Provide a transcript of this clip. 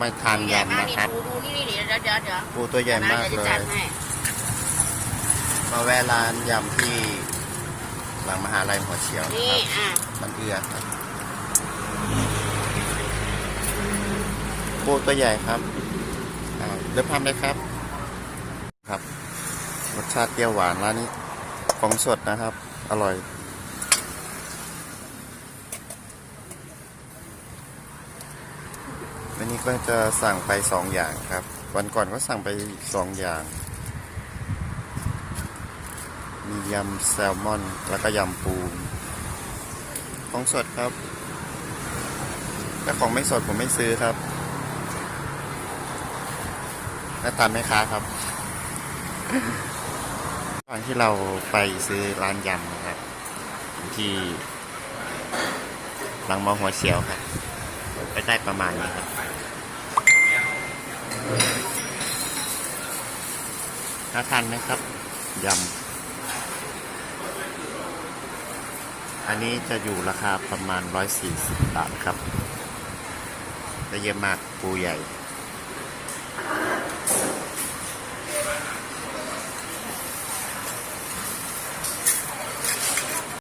ไม่ทานยำนะครับดูดูนี่นี่เดี๋ยวเดี๋ยวเดี๋ยวปูตัวใหญ่มากดี๋วเลจะจัยดให้มาแวะร้านยำที่หลังมหาลัยหัวเฉียวนะนี่ครับ อะมันเอือครับปูตัวใหญ่ครับอ่าเดี๋ยวพามเลยครับ ครับ รสชาติเปรี้ยวหวานร้านนี้ ของสดนะครับ อร่อย นี้ก็จะสั่งไปสองอย่างครับ วันก่อนก็สั่งไปสองอย่าง มียำแซลมอน แล้วก็ยำปูของสดครับ ถ้าของไม่สดผมไม่ซื้อครับแล้วตามแม่ค้าครับตอนที่เราไปซื้อร้านยำนะครับ ที่หลังมอหัวเฉียวครับ ได้ประมาณนี้ครับ น่าทานไหมครับ ยำ อันนี้จะอยู่ราคาประมาณ 140 บาทครับได้เยอะมากปูใหญ่